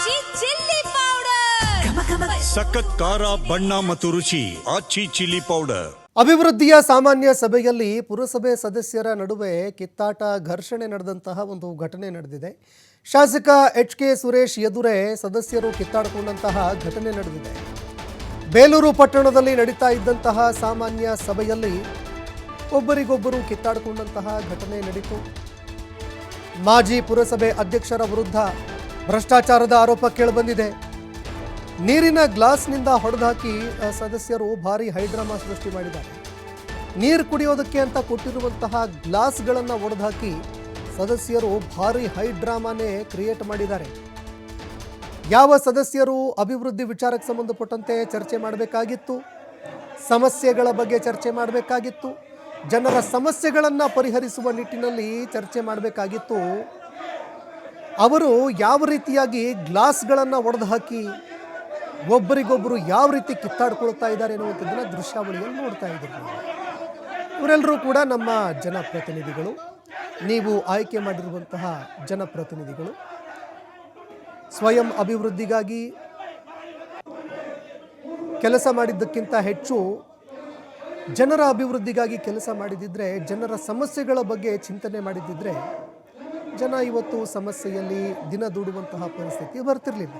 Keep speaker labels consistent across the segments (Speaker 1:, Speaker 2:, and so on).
Speaker 1: ಆಚಿ chilli powder
Speaker 2: ಸಖತ್ ಖಾರ ಬಣ್ಣ ಮತ್ತು ರುಚಿ ಆಚಿ ಚಿಲ್ಲಿ ಪೌಡರ್
Speaker 3: ಅಭಿವೃದ್ಧಿಯ ಸಾಮಾನ್ಯ ಸಭೆಯಲ್ಲಿ ಪುರಸಭೆ ಸದಸ್ಯರ ನಡುವೆ ಕಿತ್ತಾಟ ಘರ್ಷಣೆ ನಡೆದಂತಹ ಒಂದು ಘಟನೆ ನಡೆದಿದೆ. ಶಾಸಕ ಎಚ್ ಕೆ ಸುರೇಶ್ ಎದುರೇ ಸದಸ್ಯರು ಕಿತ್ತಾಡಿಕೊಂಡಂತಹ ಘಟನೆ ನಡೆದಿದೆ. ಬೇಲೂರು ಪಟ್ಟಣದಲ್ಲಿ ನಡೀತಾ ಇದ್ದಂತಹ ಸಾಮಾನ್ಯ ಸಭೆಯಲ್ಲಿ ಒಬ್ಬರಿಗೊಬ್ಬರು ಕಿತ್ತಾಡಿಕೊಂಡಂತಹ ಘಟನೆ ನಡೀತು. ಮಾಜಿ ಪುರಸಭೆ ಅಧ್ಯಕ್ಷರ ವಿರುದ್ಧ ಭ್ರಷ್ಟಾಚಾರದ ಆರೋಪ ಕೇಳಿಬಂದಿದೆ. ನೀರಿನ ಗ್ಲಾಸ್ನಿಂದ ಹೊಡೆದಾಕಿ ಸದಸ್ಯರು ಭಾರಿ ಹೈಡ್ರಾಮಾ ಸೃಷ್ಟಿ ಮಾಡಿದ್ದಾರೆ. ನೀರು ಕುಡಿಯೋದಕ್ಕೆ ಅಂತ ಕೊಟ್ಟಿರುವಂತಹ ಗ್ಲಾಸ್ಗಳನ್ನು ಒಡೆದಾಕಿ ಸದಸ್ಯರು ಭಾರಿ ಹೈಡ್ರಾಮಾನೇ ಕ್ರಿಯೇಟ್ ಮಾಡಿದ್ದಾರೆ. ಯಾವ ಸದಸ್ಯರು ಅಭಿವೃದ್ಧಿ ವಿಚಾರಕ್ಕೆ ಸಂಬಂಧಪಟ್ಟಂತೆ ಚರ್ಚೆ ಮಾಡಬೇಕಾಗಿತ್ತು? ಸಮಸ್ಯೆಗಳ ಬಗ್ಗೆ ಚರ್ಚೆ ಮಾಡಬೇಕಾಗಿತ್ತು? ಜನರ ಸಮಸ್ಯೆಗಳನ್ನು ಪರಿಹರಿಸುವ ನಿಟ್ಟಿನಲ್ಲಿ ಚರ್ಚೆ ಮಾಡಬೇಕಾಗಿತ್ತು? ಅವರು ಯಾವ ರೀತಿಯಾಗಿ ಗ್ಲಾಸ್ಗಳನ್ನು ಒಡೆದು ಹಾಕಿ ಒಬ್ಬರಿಗೊಬ್ಬರು ಯಾವ ರೀತಿ ಕಿತ್ತಾಡ್ಕೊಳ್ತಾ ಇದ್ದಾರೆ ಅನ್ನುವಂಥದ್ದನ್ನು ದೃಶ್ಯಾವಳಿಯಲ್ಲಿ ನೋಡ್ತಾ ಇದ್ದೀವಿ. ಇವರೆಲ್ಲರೂ ಕೂಡ ನಮ್ಮ ಜನಪ್ರತಿನಿಧಿಗಳು. ನೀವು ಆಯ್ಕೆ ಮಾಡಿರುವಂತಹ ಜನಪ್ರತಿನಿಧಿಗಳು. ಸ್ವಯಂ ಅಭಿವೃದ್ಧಿಗಾಗಿ ಕೆಲಸ ಮಾಡಿದ್ದಕ್ಕಿಂತ ಹೆಚ್ಚು ಜನರ ಅಭಿವೃದ್ಧಿಗಾಗಿ ಕೆಲಸ ಮಾಡಿದಿದ್ರೆ ಜನರ ಸಮಸ್ಯೆಗಳ ಬಗ್ಗೆ ಚಿಂತನೆ ಮಾಡಿದ್ದಿದ್ರೆ ಜನ ಇವತ್ತು ಸಮಸ್ಯೆಯಲ್ಲಿ ದಿನ ದೂಡುವಂತಹ ಪರಿಸ್ಥಿತಿ ಬರ್ತಿರಲಿಲ್ಲ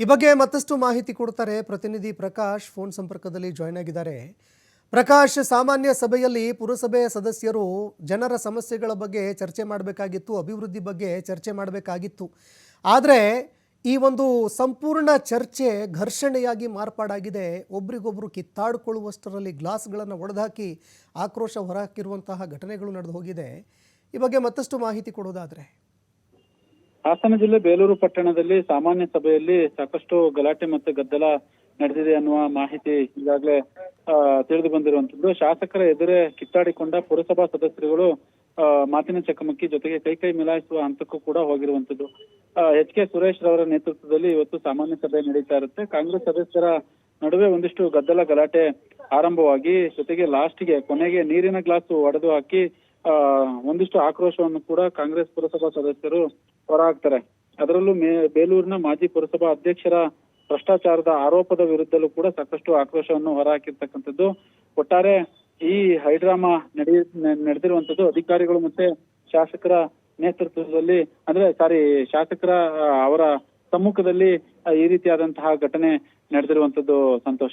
Speaker 3: ಈ ಬಗ್ಗೆ ಮತ್ತಷ್ಟು ಮಾಹಿತಿ ಕೊಡ್ತಾರೆ ಪ್ರತಿನಿಧಿ ಪ್ರಕಾಶ್ ಫೋನ್ ಸಂಪರ್ಕದಲ್ಲಿ ಜಾಯ್ನ್ ಆಗಿದ್ದಾರೆ. ಪ್ರಕಾಶ್, ಸಾಮಾನ್ಯ ಸಭೆಯಲ್ಲಿ ಪುರಸಭೆಯ ಸದಸ್ಯರು ಜನರ ಸಮಸ್ಯೆಗಳ ಬಗ್ಗೆ ಚರ್ಚೆ ಮಾಡಬೇಕಾಗಿತ್ತು, ಅಭಿವೃದ್ಧಿ ಬಗ್ಗೆ ಚರ್ಚೆ ಮಾಡಬೇಕಾಗಿತ್ತು. ಆದರೆ ಈ ಒಂದು ಸಂಪೂರ್ಣ ಚರ್ಚೆ ಘರ್ಷಣೆಯಾಗಿ ಮಾರ್ಪಾಡಾಗಿದೆ. ಒಬ್ರಿಗೊಬ್ರು ಕಿತ್ತಾಡಿಕೊಳ್ಳುವಷ್ಟರಲ್ಲಿ ಗ್ಲಾಸ್ಗಳನ್ನು ಒಡೆದಾಕಿ ಆಕ್ರೋಶ ಹೊರಹಾಕಿರುವಂತಹ ಘಟನೆಗಳು ನಡೆದು ಹೋಗಿದೆ. ಈ ಬಗ್ಗೆ ಮತ್ತಷ್ಟು ಮಾಹಿತಿ ಕೊಡೋದಾದರೆ.
Speaker 4: ಹಾಸನ ಜಿಲ್ಲೆ ಬೇಲೂರು ಪಟ್ಟಣದಲ್ಲಿ ಸಾಮಾನ್ಯ ಸಭೆಯಲ್ಲಿ ಸಾಕಷ್ಟು ಗಲಾಟೆ ಮತ್ತು ಗದ್ದಲ ನಡೆದಿದೆ ಅನ್ನುವ ಮಾಹಿತಿ ಈಗಾಗಲೇ ತಿಳಿದು ಬಂದಿರುವಂತದ್ದು ಶಾಸಕರ ಎದುರೇ ಕಿತ್ತಾಡಿಕೊಂಡ ಪುರಸಭಾ ಸದಸ್ಯರುಗಳು ಮಾತಿನ ಚಕಮಕಿ ಜೊತೆಗೆ ಕೈ ಕೈ ಮಿಲಾಯಿಸುವ ಹಂತಕ್ಕೂ ಕೂಡ ಹೋಗಿರುವಂತದ್ದು ಎಚ್ ಕೆ ಸುರೇಶ್ ರವರ ನೇತೃತ್ವದಲ್ಲಿ ಇವತ್ತು ಸಾಮಾನ್ಯ ಸಭೆ ನಡೀತಾ ಇರುತ್ತೆ. ಕಾಂಗ್ರೆಸ್ ಸದಸ್ಯರ ನಡುವೆ ಒಂದಿಷ್ಟು ಗದ್ದಲ, ಗಲಾಟೆ ಆರಂಭವಾಗಿ, ಜೊತೆಗೆ ಲಾಸ್ಟ್ಗೆ, ಕೊನೆಗೆ ನೀರಿನ ಗ್ಲಾಸ್ ಒಡೆದು ಹಾಕಿ ಒಂದಿಷ್ಟು ಆಕ್ರೋಶವನ್ನು ಕೂಡ ಕಾಂಗ್ರೆಸ್ ಪುರಸಭಾ ಸದಸ್ಯರು ಹೊರಹಾಕ್ತಾರೆ. ಅದರಲ್ಲೂ ಮೇ ಬೇಲೂರಿನ ಮಾಜಿ ಪುರಸಭಾ ಅಧ್ಯಕ್ಷರ ಭ್ರಷ್ಟಾಚಾರದ ಆರೋಪದ ವಿರುದ್ಧಲೂ ಕೂಡ ಸಾಕಷ್ಟು ಆಕ್ರೋಶವನ್ನು ಹೊರಹಾಕಿರ್ತಕ್ಕಂಥದ್ದು. ಒಟ್ಟಾರೆ ಈ ಹೈಡ್ರಾಮಾ ನಡೆಯ ನಡೆದಿರುವಂತದ್ದು ಅಧಿಕಾರಿಗಳು ಮತ್ತೆ ಶಾಸಕರ ನೇತೃತ್ವದಲ್ಲಿ ಅಂದ್ರೆ ಸಾರಿ ಶಾಸಕರ ಅವರ ಸಮ್ಮುಖದಲ್ಲಿ ಈ ರೀತಿಯಾದಂತಹ ಘಟನೆ ನಡೆದಿರುವಂತದ್ದು ಸಂತೋಷ.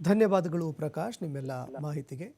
Speaker 3: ಧನ್ಯವಾದಗಳು ಪ್ರಕಾಶ್ ನಿಮ್ಮೆಲ್ಲ ಮಾಹಿತಿಗೆ.